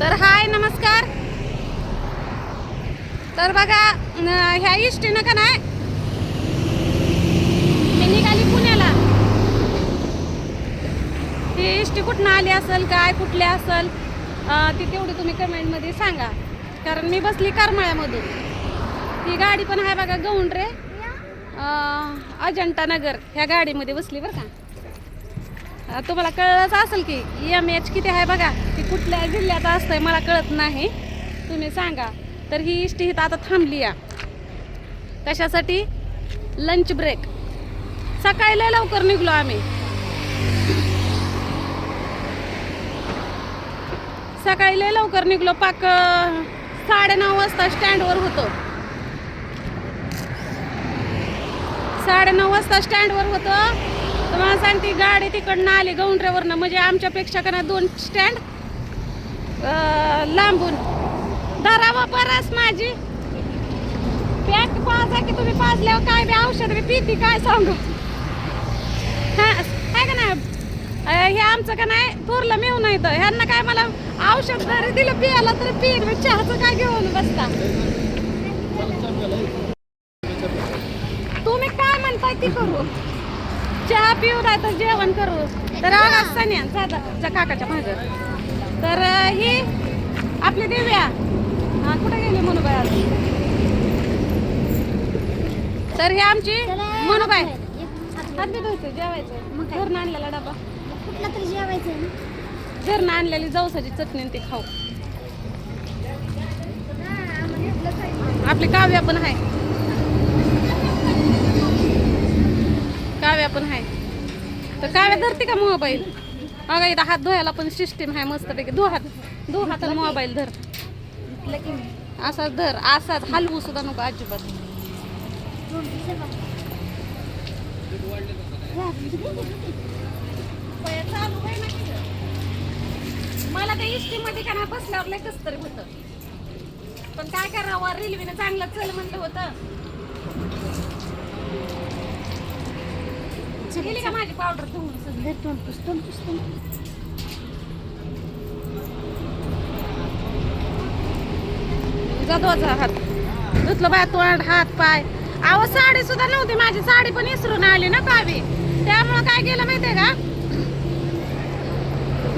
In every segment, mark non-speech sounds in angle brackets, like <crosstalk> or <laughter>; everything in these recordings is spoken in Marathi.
तर हाय नमस्कार. तर बघा ह्या इष्टीनं का नाही? मी निघाली पुण्याला. ती इष्टी कुठनं आली असेल काय कुठली असेल ती तेवढी तुम्ही कमेंटमध्ये सांगा. कारण मी बसली करमाळ्यामधून. ती गाडी पण आहे बघा गौंड रे. अजंटा नगर. ह्या गाडीमध्ये बसली बरं का. तुम्हाला कळलंच असेल की एम एच किती आहे बघा. कुठल्या जिल्ह्यात असतंय मला कळत नाही. तुम्ही सांगा. तर ही इष्टी इथं आता थांबली या. कशासाठी? लंच ब्रेक सकाळी लय लवकर निघलो आम्ही. सकाळी लय लवकर निघलो. पाक साडे नऊ वाजता स्टँडवर होतो. साडे नऊ वाजता स्टँडवर होतो. तुम्हाला सांगते गाडी तिकडनं आली गौंड्रेवरनं. म्हणजे आमच्यापेक्षा का ना दोन स्टँड लांबून. धरावा परस माझी. पॅक पाजा की तुम्ही पाजल्यावर काय बी औषध बी पिती काय सांगू. हा काय का नाही? हे आमचं का नाही? थोरलं नाही येतं ह्यांना काय मला औषध जरी दिलं पियाला तरी पिन चहाचं काय घेऊन बसता? तुम्ही काय म्हणताय ती करू? चहा पिऊ नाही तर जेवण करू. तर आवाज सन्या साधा जा काकाच्या माग. तर ही आपली देव्या हा कुठे गेली मनुबाई आज? तर ही आमची मनुबाई. हात बी धुवायचं जेवायचं. घरनं आणलेला डबा. कुठला तरी जेवायचं घरनं आणलेली जवसाची चटणी ते खाऊ. आपली काव्या पण आहे. काव्या पण आहे. तर काव्या धरते का मोबाईल अगं इथं हात धुवायला पण सिस्टीम आहे मस्तपैकी. दो हात. दो हाताला मोबाईल धर. असाच धर. असाच. हलवू सुद्धा नको अजिबात. मला त्या इष्टी मध्ये का नाही बसल्यावर लय कस तरी होत. पण काय करावं? रेल्वेने चांगलं चल म्हणलं होतं. गेली का माझी पावडर धुवून? धर तोंड पुस, तोंड पुस, तोंड पुस. जाधवाचा हात. धुतलं बाय तोंड हात पाय. अहो साडी सुद्धा नव्हती माझी. साडी पण इसरून आली ना कावी त्यामुळं काय केलं माहितीये का?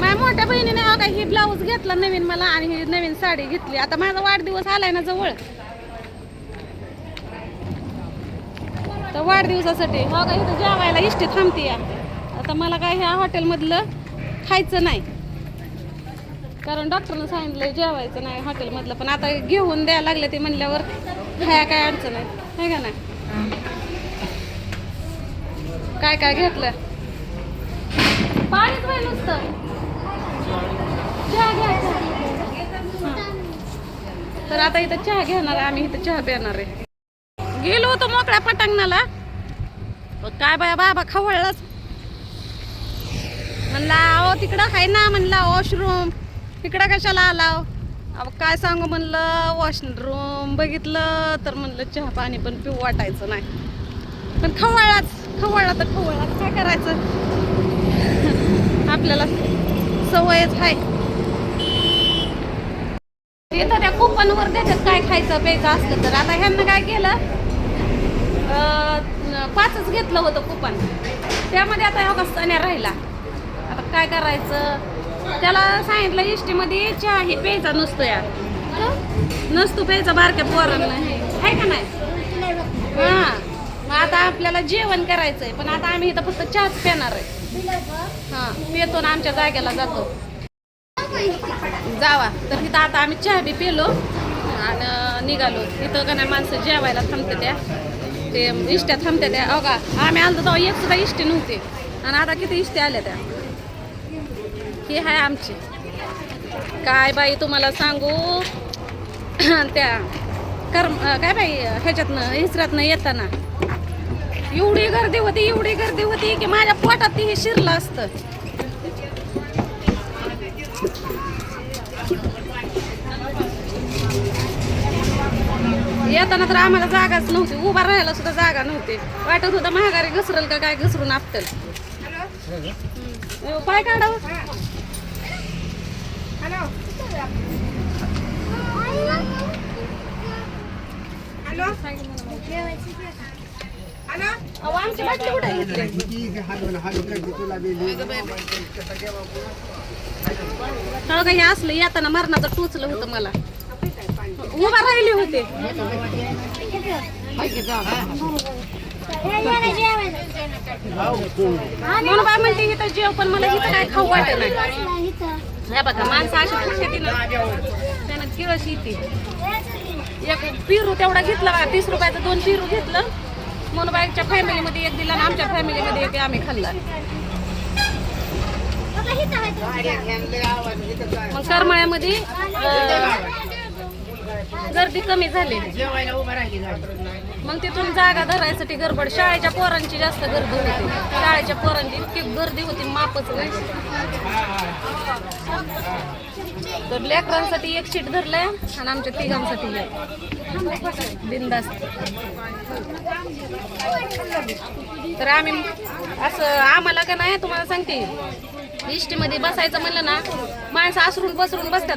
माझ्या मोठ्या बहिणीने हो का ही ब्लाऊज घेतला नवीन मला आणि ही नवीन साडी घेतली. आता माझा वाढदिवस आलाय ना जवळ. तर वाढदिवसासाठी. हो का इथं जेवायला इष्टी थांबते या. आता मला काय ह्या हॉटेलमधलं खायचं नाही. कारण डॉक्टरनं सांगितलं जेवायचं नाही हॉटेलमधलं. पण आता घेऊन द्यायला लागले ते म्हणल्यावर खाया काय अडचण आहे. है का नाही? काय काय घेतलं? पाणीच पाहिजे नुसतं. चहा घ्यायचा. तर आता इथं चहा घेणार आहे. आम्ही इथं चहा पिणार आहे. गेलो होतो मोकळ्या पटांगणाला. पण काय बाया बाबा खवळलाच. म्हणला अहो तिकडं आहे ना म्हणला वॉशरूम तिकडं कशाला आलाव? अहो काय सांगू म्हणलं वॉशरूम बघितलं तर म्हणलं चहा पाणी पण पिऊ वाटायचं नाही. पण खवळलाच खवळला तर खवळलाच काय करायचं? आपल्याला सवयच आहे. येतं त्या कुपनवर देतात काय खायचं प्यायचं असलं तर. आता ह्यांना काय केलं? पाचच घेतलं होतं कुपन त्यामध्ये आता हा सण्या राहिला. आता काय करायचं? त्याला सांगितलं इष्टीमध्ये चहा हे प्यायचा नसतो या नसतो प्यायचा बारक्या पोरांना आहे का नाही? हां. मग आता आपल्याला जेवण करायचंय पण आता आम्ही इथं फक्त चहाच पिणार आहे. हां हा पितो ना आमच्या जागेला जातो. जावा. तर इथं आता आम्ही चहा बी पिलो आणि निघालो. इथं का नाही माणसं जेवायला थांबते त्या ते इष्ट्या थांबते त्या. अहो का आम्ही आलो तेव्हा एक सुद्धा इष्टी नव्हती. आणि आता किती इष्टी आल्या त्या. ही आहे आमची. काय बाई तुम्हाला सांगू? <clears throat> त्या कर्म काय बाई ह्याच्यातनं हिसरातनं येताना. एवढी गर्दी होती एवढी गर्दी होती की माझ्या पोटात ती हे शिरलं असतं. येताना तर आम्हाला जागाच नव्हती. उभा राहायला सुद्धा जागा नव्हती. वाटत होतं महागारी घसरल का काय घसरून आपटल. पाय काढाव हो. आमची बाटली कुठे हो हे असलं येताना मरणाचं टोचलं होतं मला. उभा राहिले होते. म्हणून बाय म्हणते इथं जेव पण मला इथं काय खाऊ वाटत नाही. हे बघा माणसं अशी खुश ना त्यानं किळस येते एक पिरू तेवढा घेतला बघा तीस रुपयाचं दोन पिरू घेतलं. म्हणून बाईकच्या फॅमिलीमध्ये एक दिला आणि आमच्या फॅमिलीमध्ये एक आम्ही खाल्ला. मग करमाळ्यामध्ये गर्दी कमी झाली. मग तिथून जागा धरायसाठी गडबड. शाळेच्या पोरांची जास्त गर्दी होती. शाळेच्या पोरांची इतकी गर्दी होती मापच नाही. तर लेकरांसाठी एक सीट धरलंय आणि आमच्या तिघांसाठी बिंदास्त तर आम्ही असं आम्हाला का नाही तुम्हाला सांगते. इष्टीमध्ये बसायचं म्हणलं ना माणसं आसरून बसरून बसतात.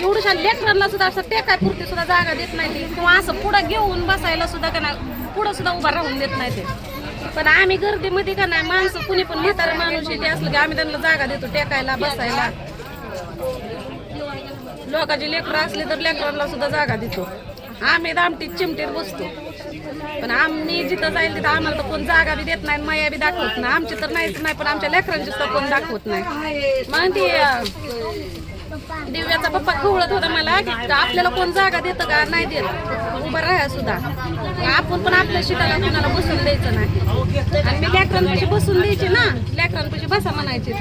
एवढ्या लेकरांना सुद्धा असं टेकाय पुरते सुद्धा जागा देत नाही ते. किंवा असं पुढं घेऊन बसायला सुद्धा का नाही पुढं सुद्धा उभा राहून देत नाही ते. पण आम्ही गर्दीमध्ये का नाही माणसं कुणी पण म्हातारा माणूस येते असलं की आम्ही त्यांना जागा देतो टेकायला बसायला. लोकांची लेकरं असली तर लेकरांना सुद्धा जागा देतो. आम्ही दामटीत चिमटीत बसतो. पण आम्ही जिथं जाईल तिथं आम्हाला तर कोण जागा बी देत नाही माया बी दाखवत नाही. आमची तर नाहीच नाही पण आमच्या लेकरांची सुद्धा कोण दाखवत नाही. मग ती दिव्याचा पप्पा खवळत होता मला की आपल्याला कोण जागा देतं का? नाही देत. उभं राहा सुद्धा. आपण पण आपल्या शिटाला कुणाला बसून द्यायचं नाही. आणि मी लॅकरांपाशी बसून द्यायची ना लॅकरांपाशी बसा म्हणायची.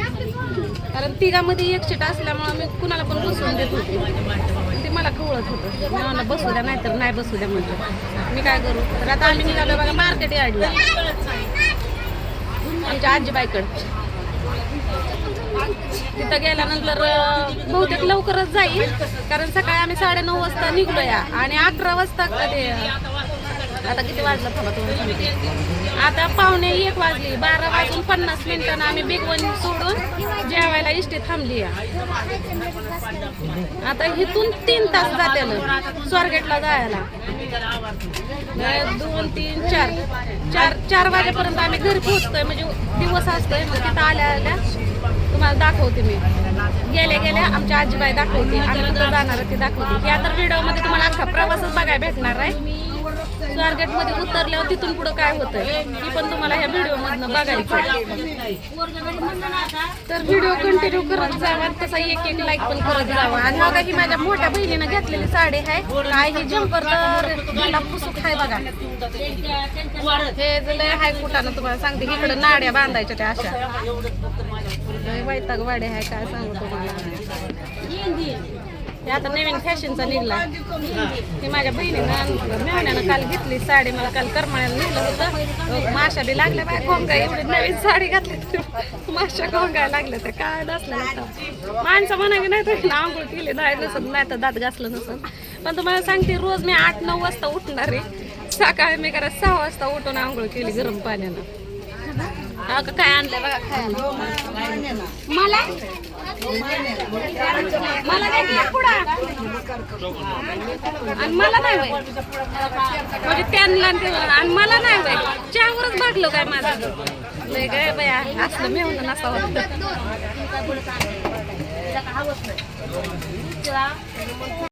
कारण तिघामध्ये एक सीट असल्यामुळे मी कुणाला पण बसून देत होते. ते मला खवळत होतं. मी मला बसू द्या नाहीतर नाही बसू द्या म्हटलं मी काय करू? तर आता आम्ही निघालो बघा मार्केट यार्डला. आमच्या आजीबाईकडे. तिथं गेल्यानंतर बहुतेक लवकरच जाईल कारण सकाळी आम्ही साडेनऊ वाजता निघलो या आणि अकरा वाजता कधी आता किती वाजलं थांबा आता पावणे एक वाजली बारा वाजून पन्नास मिनिटांना आम्ही बिग वन सोडून जेवायला इष्टी थांबली या आता इथून तीन तास जाते स्वारगेटला जायला. दोन तीन चार चार चार वाजेपर्यंत आम्ही घरी पोहोचतोय म्हणजे दिवस असतोय मग तिथं आल्या आल्या तुम्हाला दाखवते मी. गेले गेले आमच्या आजीबाई दाखवते आम्ही कुठं जाणार ती दाखवते. या तर व्हिडिओमध्ये तुम्हाला अख्खा प्रवासच बघायला भेटणार आहे. स्वारगेटमध्ये उतरल्यावर तिथून पुढं काय होतं ती पण तुम्हाला ह्या व्हिडिओ मधनं बघायचं तर व्हिडिओ कंटिन्यू करत जावा तसा एक एक लाईक पण करत जावा. आणि बघा ही माझ्या मोठ्या बहिणीनं घेतलेली साडी आहे. काय ही जम्पर तर मला पुसूक आहे बघा. हे जे लय हाय कुठानं तुम्हाला सांगते इकडं नाड्या बांधायच्या त्या अशा. वैताग वाडे आहे काय सांगू तुम्हाला. हे आता नवीन फॅशनचा निघला. हे माझ्या बहिणीनं मेहण्यानं काल घेतली साडी. मला काल करमाळ्याला नेलं होतं. माशा बी लागल्या बाय खोंगा एवढी नवीन साडी घातली माशा खोंगा लागल्या त्या काय नसलं माणसं म्हणावी नाही तर आंघोळ केली नाही नसत नाही तर दात घासलं नसत. पण तुम्हाला सांगते रोज मी आठ नऊ वाजता उठणार आहे. सकाळी मी करा सहा वाजता उठून आंघोळ केली गरम पाण्यानं. अगं काय आणलं बघा खायला. मला? मला आणि मला नाही बाई म्हणजे त्यांना आणि मला नाही बाई चहावरच भागलो काय माझं? लय काय बाई असलं मी म्हणून नसा वाटतं